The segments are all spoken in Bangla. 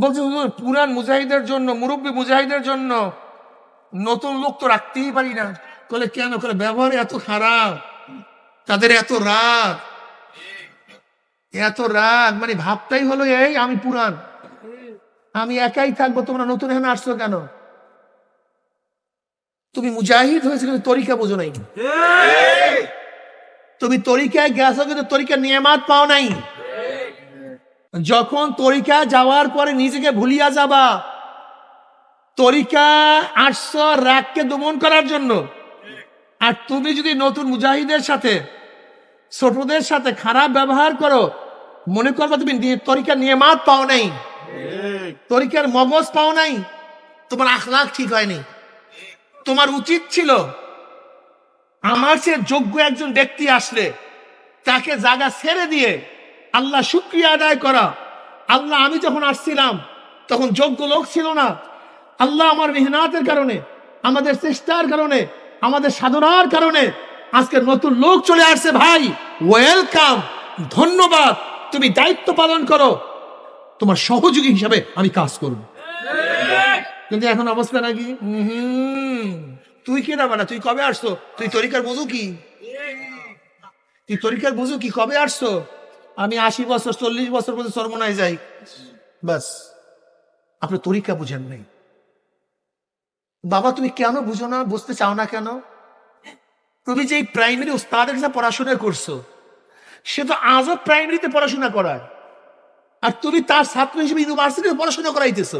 বলছে হুজুর পুরান মুজাহিদের জন্য মুরব্বী মুজাহিদের জন্য নতুন লোক তো রাখতেই পারি না। বলে কেন? করে ব্যবহার এত খারাপ তাদের এত রাগ এত রাগ মানে ভাবটাই হলো এই আমি পুরান আমি একাই থাকব তোমরা নতুন এখানে আসছো কেন? তুমি মুজাহিদ হয়েছে কিন্তু তরিকা বোঝো নাই। তুমি তরিকায় গেছো কিন্তু তরিকা নিয়ামাত পাও নাই। যখন তরিকা যাওয়ার পরে নিজেকে ভুলিয়া যাবা, তরিকা আসছো রাগকে দমন করার জন্য। আর তুমি যদি নতুন মুজাহিদের সাথে, ছোটদের সাথে খারাপ ব্যবহার করো, মনে করবা তুমি নি- তরিকার নিয়ামাত পাও নাই। তরিকার মগজ পাও নাই। তোমার আখলাখ ঠিক হয়নি। তোমার উচিত ছিল আমার সে যোগ্য একজন ব্যক্তি আসলে, তাকে জায়গা ছেড়ে দিয়ে আল্লাহ শুক্রিয়া আদায় করা। আল্লাহ, আমি যখন আসছিলাম, তখন যোগ্য লোক ছিল না। আল্লাহ আমার মেহনাতের কারণে, আমাদের চেষ্টার কারণে, আমাদের সাধনার কারণে আজকে নতুন লোক চলে আসছে ভাই। ওয়েলকাম ধন্যবাদ! তুমি দায়িত্ব পালন করো। তোমার সহযোগী হিসাবে আমি কাজ করব। কিন্তু এখন অবস্থা নাকি? তুই কে না তুই কবে আসছো? তুই তরিকার বুঝু কি? তুই তরিকার বুঝু কি? কবে আসছো? আমি আশি বছর চল্লিশ বছর পর্যন্ত সর্বনায় যাই। বাস আপনি তরিকা বুঝেন নাই। বাবা তুমি কেন বুঝো না? বুঝতে চাও না কেন? তুমি যে প্রাইমারি উস্তাদের কাছে পড়াশোনা করছ সে তো আজও প্রাইমারিতে পড়াশোনা করায়। আর তুমি তার ছাত্র হিসেবে ইউনিভার্সিটিতে পড়াশোনা করাইতেছ।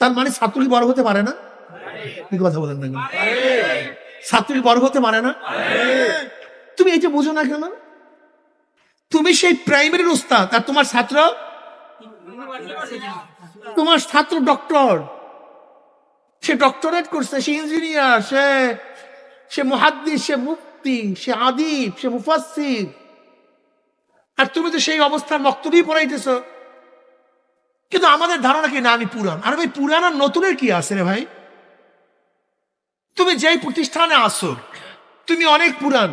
তার মানে ছাত্র কি বড় হতে পারে না? কথা বলেন না? ছাত্র কি বড় হতে পারে না? তুমি এই যে বুঝো না কেন? তুমি সেই প্রাইমারির উস্তাদ আর তোমার ছাত্র? তোমার ছাত্র ডক্টর সে ডক্টরেট করছে, সে ইঞ্জিনিয়ার সে সে মুহাদ্দিস, সে মুক্তি সে আদিব, সে মুফাসসির। আর তুমি তো সেই অবস্থার বক্তব্যই পড়াইতেছ। কিন্তু আমাদের ধারণা কি? না, আমি পুরান আর ভাই পুরান আর নতুনের কি আছে রে ভাই? তুমি যেই প্রতিষ্ঠানে আসো তুমি অনেক পুরান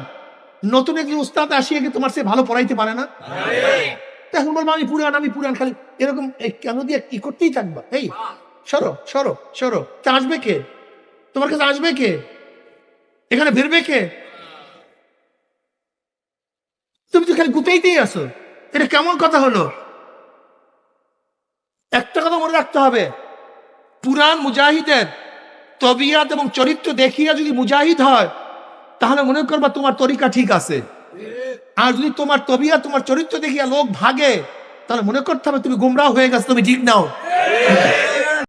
নতুন একজন উস্তাদ আসিয়ে কি তোমার সে ভালো পড়াইতে পারে না? এখন বলব আমি পুরান আমি পুরান খালি। এরকম কেন দিয়ে কি করতেই থাকবা? এই সরো সরো সরো। তা আসবে কে? তোমার কাছে আসবে কে? এখানে ফিরবে কে? তুমি তো খালি গুতেইতেই আসো এটা কেমন কথা হলো? একটা কথা মনে রাখতে হবে। পুরান মুজাহিদের তবিয়াত এবং চরিত্র দেখিয়া যদি মুজাহিদ হয় তাহলে মনে করবা তোমার তরিকা ঠিক আছে। আর যদি তোমার তবিয়া, তোমার চরিত্র দেখিয়া লোক ভাগে, তাহলে মনে করতে হবে তুমি গুমরাহ হয়ে গেছো, তুমি ঠিক নাও।